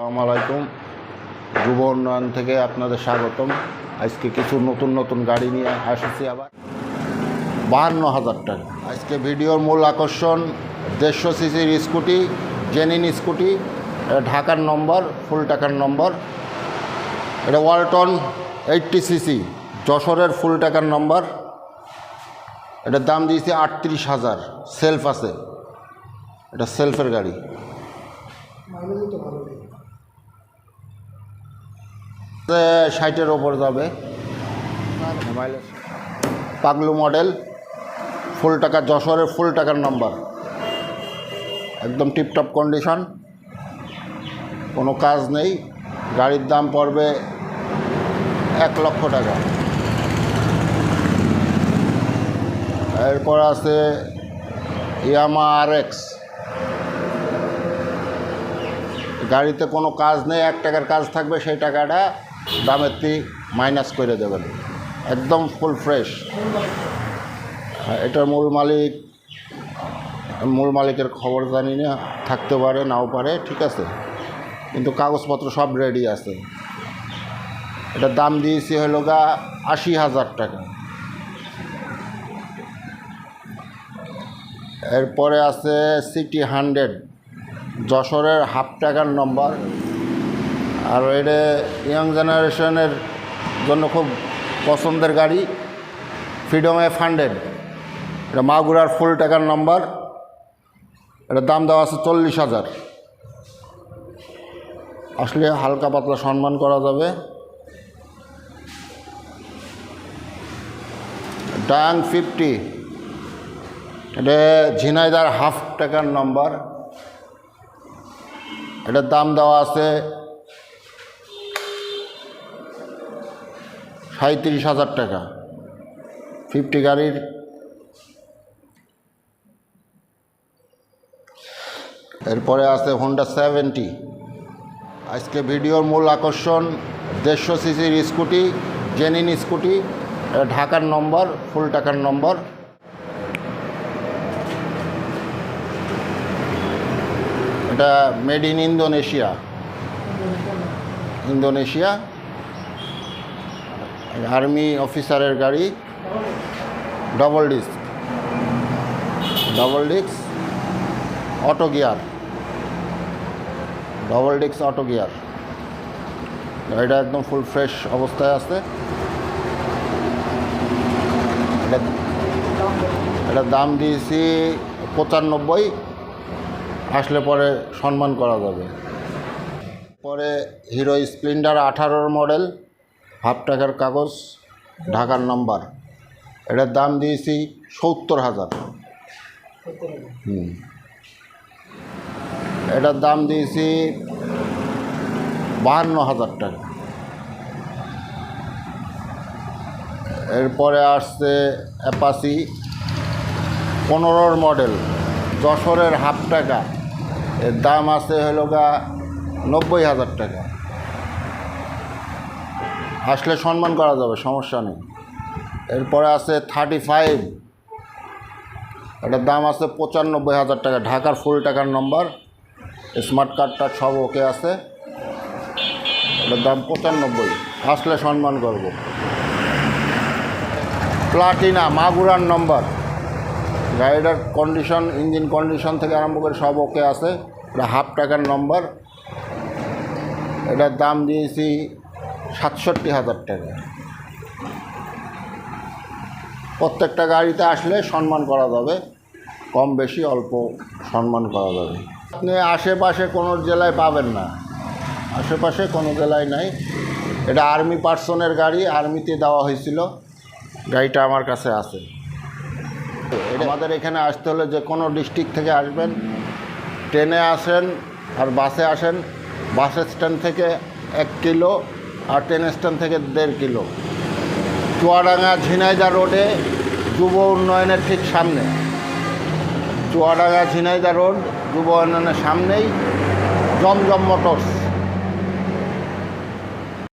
আসসালামু যুব উন্নয়ন থেকে আপনাদের স্বাগতম। আজকে কিছু নতুন নতুন গাড়ি নিয়ে আসছি আবার। বাহান্ন হাজার টাকা। আজকে ভিডিওর মূল আকর্ষণ দেড়শো সিসির স্কুটি, জেনিন স্কুটি ঢাকার নম্বর, ফুল টাকার নম্বর। এটা ওয়ালটন এইটটি সিসি, যশোরের ফুল টাকার নম্বর। এটার দাম দিয়েছি আটত্রিশ হাজার। সেলফ আছে। এটা সেলফের গাড়ি। ষাটের ওপর যাবে। পাগলু মডেল, ফুল টাকা, যশোরের ফুল টাকার নাম্বার। একদম টিপটপ কন্ডিশন। কোনো কাজ নেই। গাড়ির দাম পড়বে এক লক্ষ টাকা। এরপর আছে ইয়ামা আর এক্স গাড়িতে কোনো কাজ নেই, এক টাকার কাজ থাকবে সেই টাকাটা। দামের তি মাইনাস করে দেবেন। একদম ফুল ফ্রেশ এটার মূল মালিক, মূল মালিকের খবর জানি না, থাকতে পারে, নাও পারে, ঠিক আছে। কিন্তু কাগজপত্র সব রেডি আছে। এটা দাম দিয়েছি হলো গা আশি হাজার টাকা। এরপরে আছে সিটি হান্ড্রেড যশোরের হাফ টাকার নম্বর আর এটা ইয়াং জেনারেশনের জন্য খুব পছন্দের গাড়ি ফ্রিডম এফ হান্ড্রেড এটা মাগুরার ফুল টাকার নম্বর এটার দাম দেওয়া আছে চল্লিশ হাজার। আসলে হালকা পাতলা সম্মান করা যাবে। ডাং ফিফটি এটা ঝিনাইদার হাফ টাকার নম্বর এটার দাম দেওয়া আছে সাঁত্রিশ হাজার টাকা। ফিফটি গাড়ির এরপরে আছে হোন্ডা সেভেন্টি। আজকে ভিডিওর মূল আকর্ষণ দেড়শো সিসির স্কুটি, জেনিন স্কুটি ঢাকার নম্বর, ফুল টাকার নম্বর। এটা made in Indonesia Indonesia army অফিসারের গাড়ি double disc double disc auto gear double disc auto gear গাড়িটা একদম ফুল ফ্রেশ অবস্থায় আছে। এটা দাম দিয়েছি পঁচানব্বই। আসলে পরে সম্মান করা যাবে। পরে হিরো স্প্লেন্ডার আঠারোর মডেল। হাফ টাকার কাগজ, ঢাকার নাম্বার। এটার দাম দিয়েছি সত্তর হাজার। হুম। এটার দাম দিয়েছি বাহান্ন হাজার টাকা। এরপরে আসছে অ্যাপাসি পনেরোর মডেল, যশোরের হাফ টাকা। এর দাম আছে হলো গা নব্বই হাজার টাকা। আসলে সম্মান করা যাবে, সমস্যা নেই। এরপরে আছে থার্টি ফাইভ এটার দাম আছে পঁচানব্বই হাজার টাকা। ঢাকার ফুল টাকার নম্বর স্মার্ট কার্ডটা সব ওকে আছে। এটার দাম পঁচানব্বই। আসলে সম্মান করব। প্লাটিনা মাগুরার নম্বর গাড়িটার কন্ডিশন ইঞ্জিন কন্ডিশন থেকে আরম্ভ করে সব ওকে আছে। এটা হাফ টাকার নম্বর এটার দাম দিয়েছি সাতষট্টি হাজার টাকা। প্রত্যেকটা গাড়িতে আসলে সম্মান করা যাবে, কম বেশি অল্প সম্মান করা যাবে। আপনি আশেপাশে কোনো জেলায় পাবেন না। আশেপাশে কোনো জেলায় নাই। এটা আর্মি পার্সনের গাড়ি, আর্মিতে দেওয়া হয়েছিল। গাড়িটা আমার কাছে আছে। আমাদের এখানে আসতে হলে যে কোনো ডিস্ট্রিক্ট থেকে আসবেন, ট্রেনে আসেন আর বাসে আসেন। বাস স্ট্যান্ড থেকে এক কিলো আর ট্রেন স্ট্যান্ড থেকে দেড় কিলো। চুয়াডাঙ্গা ঝিনাইদা রোডে যুব উন্নয়নের ঠিক সামনে। চুয়াডাঙ্গা ঝিনাইদা রোড যুব উন্নয়নের সামনেই জমজম মোটরস